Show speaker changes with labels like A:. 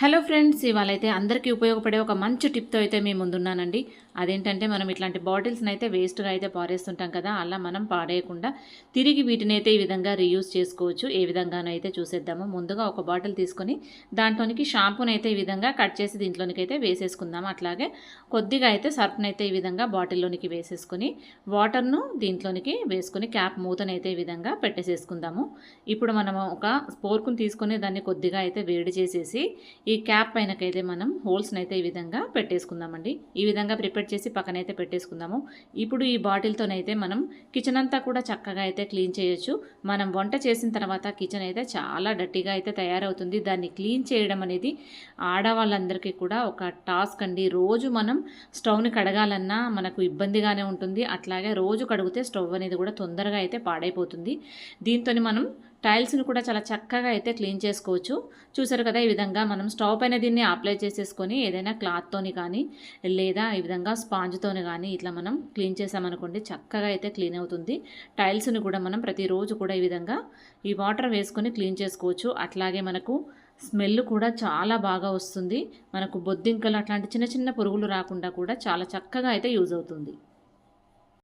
A: Hello friends ఇవాళ అయితే అందరికీ ఉపయోగపడే ఒక మంచి టిప్తో అయితే మేము ముందున్నానండి. అదేంటంటే మనం ఇట్లాంటి బాటిల్స్ని అయితే వేస్ట్గా అయితే పారేస్తుంటాం కదా అలా మనం పాడేయకుండా తిరిగి వీటిని అయితే ఈ విధంగా రీయూజ్ చేసుకోవచ్చు. ఏ విధంగానైతే చూసేద్దాము. ముందుగా ఒక బాటిల్ తీసుకొని దాంట్లోనికి షాంపూని అయితే ఈ విధంగా కట్ చేసి దీంట్లోనికి అయితే వేసేసుకుందాం అట్లాగే కొద్దిగా అయితే సర్ఫ్ని అయితే ఈ విధంగా బాటిల్లోనికి వేసేసుకొని వాటర్ను దీంట్లోనికి వేసుకొని క్యాప్ మూతనైతే అయితే ఈ విధంగా పెట్టేసేసుకుందాము. ఇప్పుడు మనం ఒక స్పోర్కుని తీసుకొని దాన్ని కొద్దిగా అయితే వేడి చేసేసి ఈ క్యాప్ పైనకైతే మనం హోల్స్ని అయితే ఈ విధంగా పెట్టేసుకుందామండి. ఈ విధంగా ప్రిపేర్ చేసి పక్కనైతే పెట్టేసుకుందాము. ఇప్పుడు ఈ బాటిల్తోనైతే మనం కిచెన్ అంతా కూడా చక్కగా అయితే క్లీన్ చేయొచ్చు. మనం వంట చేసిన తర్వాత కిచెన్ అయితే చాలా డట్టిగా అయితే తయారవుతుంది. దాన్ని క్లీన్ చేయడం అనేది ఆడవాళ్ళందరికీ కూడా ఒక టాస్క్ అండి. రోజు మనం స్టవ్ని కడగాలన్నా మనకు ఇబ్బందిగానే ఉంటుంది. అట్లాగే రోజు కడిగితే స్టవ్ అనేది కూడా తొందరగా అయితే పాడైపోతుంది. దీంతో మనం టైల్స్ని కూడా చాలా చక్కగా అయితే క్లీన్ చేసుకోవచ్చు. చూసారు కదా ఈ విధంగా మనం స్టవ్ పైన దీన్ని అప్లై చేసేసుకొని ఏదైనా క్లాత్తోని కానీ లేదా ఈ విధంగా స్పాంజ్తోని కానీ ఇట్లా మనం క్లీన్ చేసామనుకోండి చక్కగా అయితే క్లీన్ అవుతుంది. టైల్స్ని కూడా మనం ప్రతిరోజు కూడా ఈ విధంగా ఈ వాటర్ వేసుకొని క్లీన్ చేసుకోవచ్చు. అట్లాగే మనకు స్మెల్ కూడా చాలా బాగా వస్తుంది. మనకు బొద్దింకలు అట్లాంటి చిన్న చిన్న పురుగులు రాకుండా కూడా చాలా చక్కగా అయితే యూజ్ అవుతుంది.